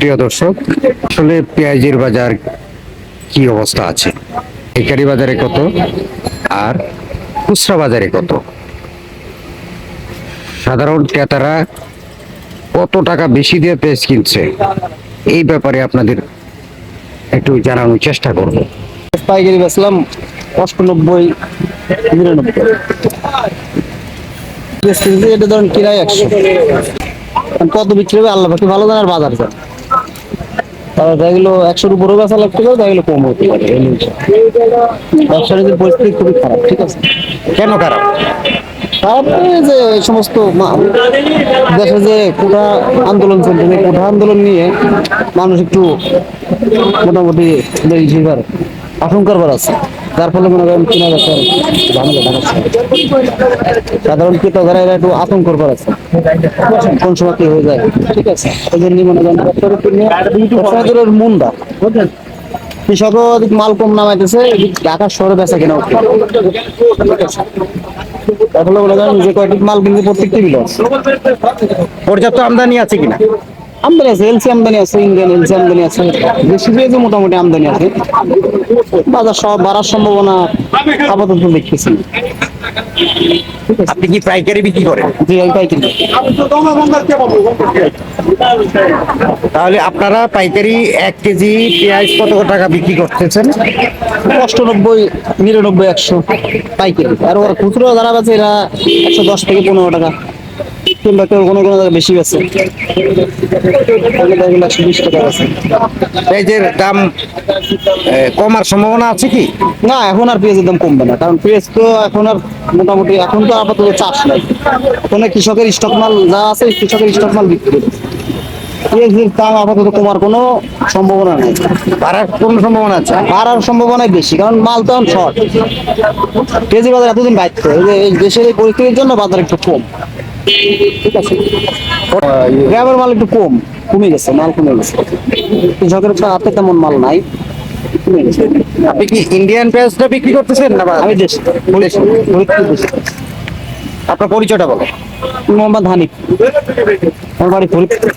প্রিয় দর্শক, আসলে পেঁয়াজের বাজার কি অবস্থা আছে? পাইকারি বাজারে কত? আর খুচরা বাজারে কত? সাধারণ ক্রেতারা কত টাকা বেশি দিয়ে পেঁয়াজ কিনছে? এই ব্যাপারে আপনাদের একটু জানানোর চেষ্টা করব। পাইকারি বেচলাম অষ্টানব্বই, নিরানব্বই। এটা ধরেন কিরাই একশো। কত বিক্রি হবে, আল্লাহ ভালো জানার বাজার যায় তাহলে দেখল একশোর উপরেও বেচা লাগতে পারে দেখল কম হতে পারে ব্যবসায়ীদের পরিস্থিতি খুবই খারাপ ঠিক আছে? কেন খারাপ? তারপরে যে এই সমস্ত দেশে যে কোটা আন্দোলন চলছে কোঠা আন্দোলন নিয়ে মানুষ একটু মোটামুটি আশঙ্কার বার আছে। যার মনে করেন একটু আতঙ্কর বার আছে। কোন সময় কি হয়ে যায়? ঠিক আছে। এই মনে করেন বুঝলেন মাল কম নামাইতেছে ঢাকা শহরে বেচা কেনা উঠছে মনে করেন যে কয়টি মাল কিন্তু প্রত্যেকটি বিলস পর্যাপ্ত আমদানি আছে কিনা? আমদানি আছে এলসি আমদানি আছে ইন্ডিয়ান এলসি আমদানি আছে দেশি পেঁয়াজও মোটামুটি আমদানি আছে। বাজার সব বাড়ার সম্ভাবনা আপাতত দেখতেছি। আপনি কি পাইকারি বিক্রি করেন? জি আমি পাইকারি। তাহলে আপনারা পাইকারি এক কেজি পেঁয়াজ কত টাকা বিক্রি করতেছেন? অষ্টানব্বই নিরানব্বই একশো পাইকারি। আর ওরা খুচরো যারা আছে এরা একশো দশ থেকে পনেরো টাকা। কিংবা কেউ কোনো কোনো জায়গায় বেশি আছে একশো বিশ টাকা আছে। পেঁয়াজের দাম কমার সম্ভাবনা আছে কি? না এখন আর পেঁয়াজের দাম কমবে না কারণ পেঁয়াজ তো এখন আর মোটামুটি এখন তো আপাতত চাষ নাই। কৃষকের স্টক মাল যা আছে কৃষকের স্টক মাল বিক্রি পেঁয়াজের দাম আপাতত কমার কোনো সম্ভাবনা নেই। বাড়ার কোন সম্ভাবনা আছে? বাড়ার সম্ভাবনাই বেশি কারণ মাল তো এখন শর্ট কেজি বাজার এতদিন যে এই দেশের এই পরিস্থিতির জন্য বাজার একটু কম। ঠিক আছে গ্রামের মাল একটু কম কমে গেছে মাল কমে গেছে। কৃষকের হাতে তেমন মাল নাই কমে গেছে। আপনি কি ইন্ডিয়ান পেঁয়াজটা বিক্রি করতেছেন না আমি দেশ আপনার পরিচয়টা বলো মোহাম্মদ হানিফ। আমার বাড়ি ফরিদপুর